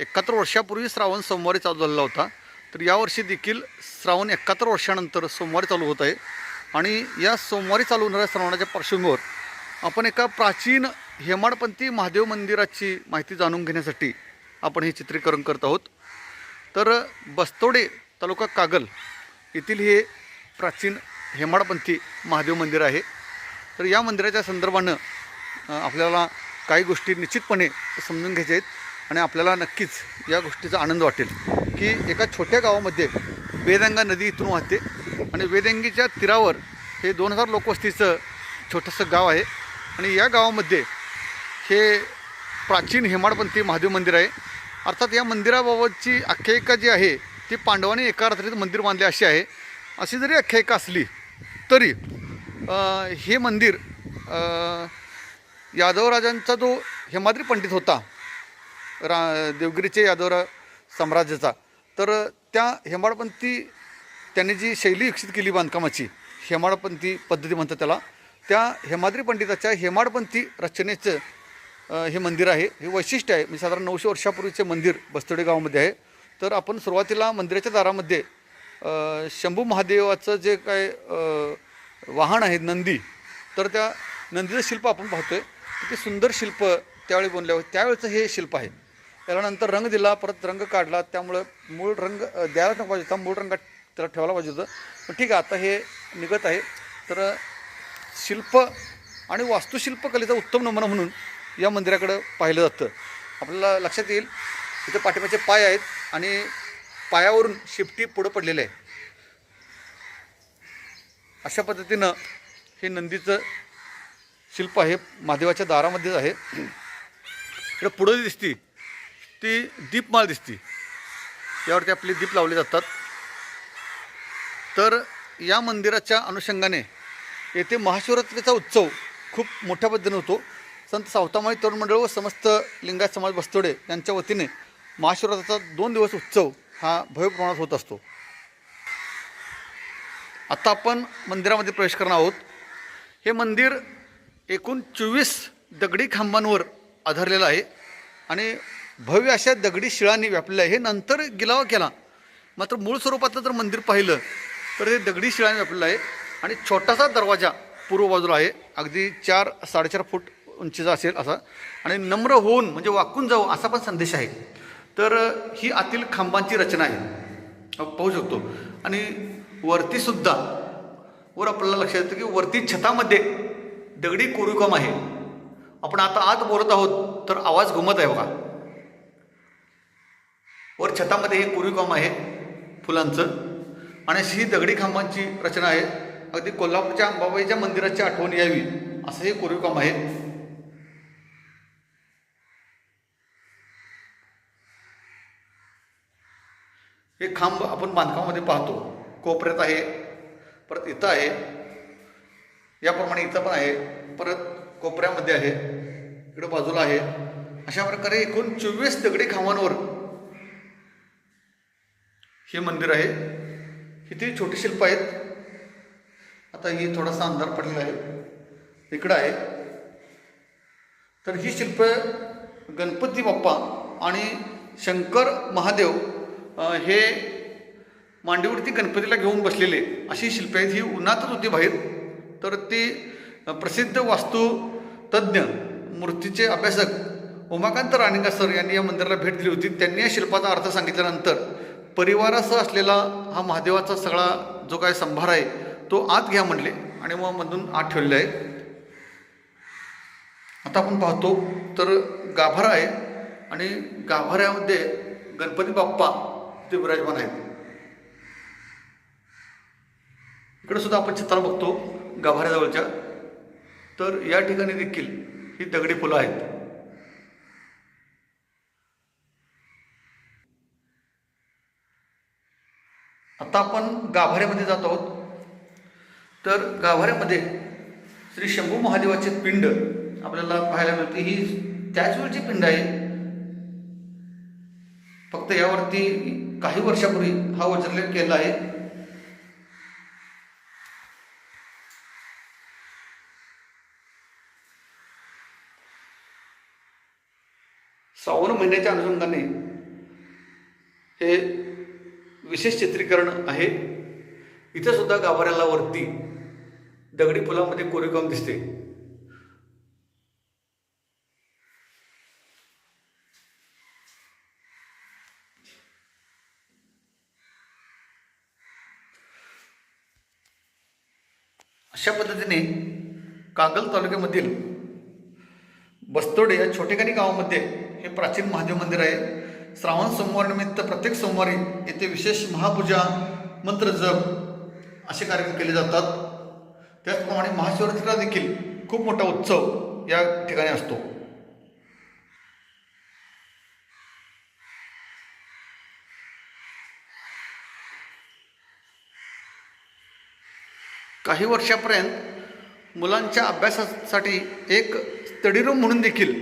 एकाहत्तर वर्षापूर्वी श्रावण सोमवारी चालू झालेला होता. तर यावर्षी देखील श्रावण एकाहत्तर वर्षानंतर सोमवारी चालू होत आहे. आणि या सोमवारी चालू होणाऱ्या श्रावणाच्या पार्श्वभूमीवर आपण एका प्राचीन हेमाडपंथी महादेव मंदिराची माहिती जाणून घेण्यासाठी आपण हे चित्रीकरण करत आहोत. तर बस्तोडे तालुका कागल येथील हे प्राचीन हेमाडपंथी महादेव मंदिर आहे. तर या मंदिराच्या संदर्भानं आपल्याला काही गोष्टी निश्चितपणे समजून घ्यायच्या आहेत. आणि आपल्याला नक्कीच या गोष्टीचा आनंद वाटेल. की एका छोट्या गावामध्ये वेदंगा नदी इथून वाहते आणि वेदंगीच्या तीरावर हे दोन हजार लोकवस्तीचं छोटंसं गाव आहे. आणि या गावामध्ये हे प्राचीन हेमाडपंथी महादेव मंदिर आहे. अर्थात या मंदिराबाबतची आख्यायिका जी आहे ती पांडवांनी एका रात्रीत मंदिर बांधले अशी आहे. अशी जरी आख्यायिका असली तरी हे मंदिर यादवराजांचा जो हेमाद्री पंडित होता रा देवगिरीचे यादवरा साम्राज्याचा. तर त्या हेमाडपंथी त्यांनी जी शैली विकसित केली बांधकामाची हेमाडपंथी पद्धती म्हणतात त्याला त्या हेमाद्री पंडिताच्या हेमाडपंथी रचनेचं हे मंदिर आहे. हे वैशिष्ट्य आहे. म्हणजे साधारण नऊशे वर्षापूर्वीचे मंदिर बस्तोडे गावामध्ये आहे. तर आपण सुरुवातीला मंदिराच्या दारामध्ये शंभू महादेवाचं जे काय वाहन आहे नंदी तर त्या नंदीचं शिल्प आपण पाहतोय. ते सुंदर शिल्प त्यावेळी बनले त्यावेळेचं हे शिल्प आहे. त्याला नंतर रंग दिला परत रंग काढला त्यामुळं मूळ रंग द्यायला नको पाहिजे होता मूळ रंग त्याला ठेवायला पाहिजे होतं. पण ठीक आहे आता हे निघत आहे. तर शिल्प आणि वास्तुशिल्पकलेचा उत्तम नमुना म्हणून या मंदिराकडं पाहिलं जातं. आपल्याला लक्षात येईल इथं पाठीमाचे पाय आहेत आणि पायावरून शिफ्टी पुढं पडलेले आहे अशा पद्धतीनं हे नंदीचं शिल्प आहे महादेवाच्या दारामध्येच आहे. इकडं पुढं दिसती. ती दीपमाळ दिसती. यावरती आपले दीप लावले जातात. तर या मंदिराच्या अनुषंगाने येथे महाशिवरात्रीचा उत्सव खूप मोठ्या पद्धतीने होतो. संत सावतामाई तरुण मंडळ व समस्त लिंगायत समाज बस्तोडे यांच्या वतीने महाशिवरात्रीचा दोन दिवस उत्सव हा भव्य प्रमाणात होत असतो. आता आपण मंदिरामध्ये प्रवेश करणार आहोत. हे मंदिर एकूण चोवीस दगडी खांबांवर आधारलेलं आहे आणि भव्य अशा दगडी शिळांनी व्यापलेलं आहे हे नंतर गिलावा केला. मात्र मूळ स्वरूपातलं जर मंदिर पाहिलं तर हे दगडी शिळाने व्यापलेलं आहे. आणि छोटासा दरवाजा पूर्व बाजूला आहे. अगदी चार साडेचार फूट उंचीचा असेल असा. आणि नम्र होऊन म्हणजे वाकून जाऊ असा पण संदेश आहे. तर ही आतील खांबांची रचना आहे. पाहू शकतो. आणि वरतीसुद्धा वर आपल्याला लक्षात येतं की वरती छतामध्ये दगडी कोरीवकाम आहे. आपण आता आत बोलत आहोत तर आवाज घुमत आहे बघा. वर छतामध्ये हे कोरीवकाम आहे फुलांचं. आणि अशी ही दगडी खांबांची रचना आहे. अगदी कोल्हापूरच्या अंबाबाईच्या मंदिराची आठवण यावी असं हे कोरीवकाम आहे. हे खांब आपण बांधकामामध्ये पाहतो. कोपऱ्यात आहे परत इथं आहे. याप्रमाणे इथं पण आहे. परत कोपऱ्यामध्ये आहे. इकडं बाजूला आहे. अशा प्रकारे एकूण चोवीस दगडी खांबांवर हे मंदिर आहे. किती छोटी शिल्प आहेत. आता ही थोडासा अंधार पडलेला आहे. इकडं आहे. तर ही शिल्प गणपती बाप्पा आणि शंकर महादेव हे मांडीवरती गणपतीला घेऊन बसलेले अशी शिल्पे आहेत. ही उन्हातच होती बाहेर. तर ती प्रसिद्ध वास्तू तज्ज्ञ मूर्तीचे अभ्यासक उमाकांत राणेंगा सर यांनी या मंदिराला भेट दिली होती. त्यांनी या शिल्पाचा अर्थ सांगितल्यानंतर परिवारासह असलेला हा महादेवाचा सगळा जो काय संभार आहे तो आत घ्या म्हणले. आणि मग मधून आत ठेवलेला आहे. आता आपण पाहतो तर गाभारा आहे आणि गाभाऱ्यामध्ये गणपती बाप्पा ते विराजमान आहेत. इकडे सुद्धा आपण चित्राला बघतो गाभाऱ्याजवळच्या. तर या ठिकाणी देखील ही दगडी फुलं आहेत. आता आपण गाभाऱ्यामध्ये जात आहोत. तर गाभाऱ्यामध्ये श्री शंभू महादेवाचे पिंड आपल्याला पाहायला मिळते. ही त्याच वेळची पिंड आहे. फक्त यावरती काही वर्षापूर्वी हा वज्रलेख केला आहे. श्रावण महिन्याच्या अनुषंगाने हे विशेष चित्रीकरण आहे. इथं सुद्धा गाभाऱ्याला वरती दगडी पुलामध्ये कोरीवकाम दिसते. अशा पद्धतीने कागल तालुक्यामधील बस्तोडे या छोटेखानी गावामध्ये हे प्राचीन महादेव मंदिर आहे. श्रावण सोमवारनिमित्त प्रत्येक सोमवारी येथे विशेष महापूजा मंत्र जप असे कार्यक्रम केले जातात. त्याचप्रमाणे महाशिवरात्रीला देखील खूप मोठा उत्सव या ठिकाणी असतो. काही वर्षापर्यंत मुलांच्या अभ्यासासाठी एक स्टडी रूम म्हणून देखील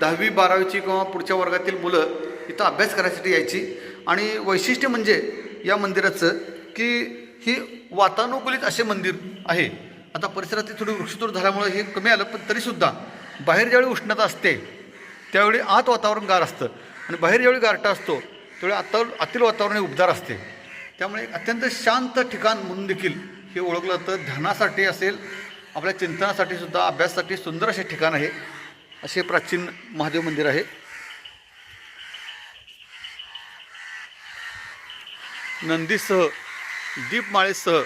दहावी बारावीची किंवा पुढच्या वर्गातील मुलं इथं अभ्यास करायसाठी यायची. आणि वैशिष्ट्य म्हणजे या मंदिराचं की ही वातानुकूलित असे मंदिर आहे. आता परिसरातील थोडी वृक्षतोड झाल्यामुळे हे कमी आलं पण तरीसुद्धा बाहेर ज्यावेळी उष्णता असते त्यावेळी आत वातावरण गार असतं. आणि बाहेर ज्यावेळी गारटा असतो त्यावेळी आता आतील वातावरण हे उबदार असते. त्यामुळे एक अत्यंत शांत ठिकाण म्हणून देखील हे ओळखलं जातं ध्यानासाठी असेल आपल्या चिंतनासाठी सुद्धा अभ्यासासाठी सुंदर असे ठिकाण आहे असे प्राचीन महादेव मंदिर आहे. नंदीसह दीपमाळेसह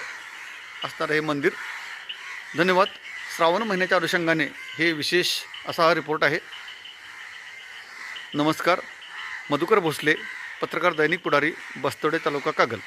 असणारं हे मंदिर. धन्यवाद. श्रावण महिन्याच्या अनुषंगाने हे विशेष असा हा रिपोर्ट आहे. नमस्कार. मधुकर भोसले पत्रकार दैनिक पुढारी बस्तोडे तालुका कागल.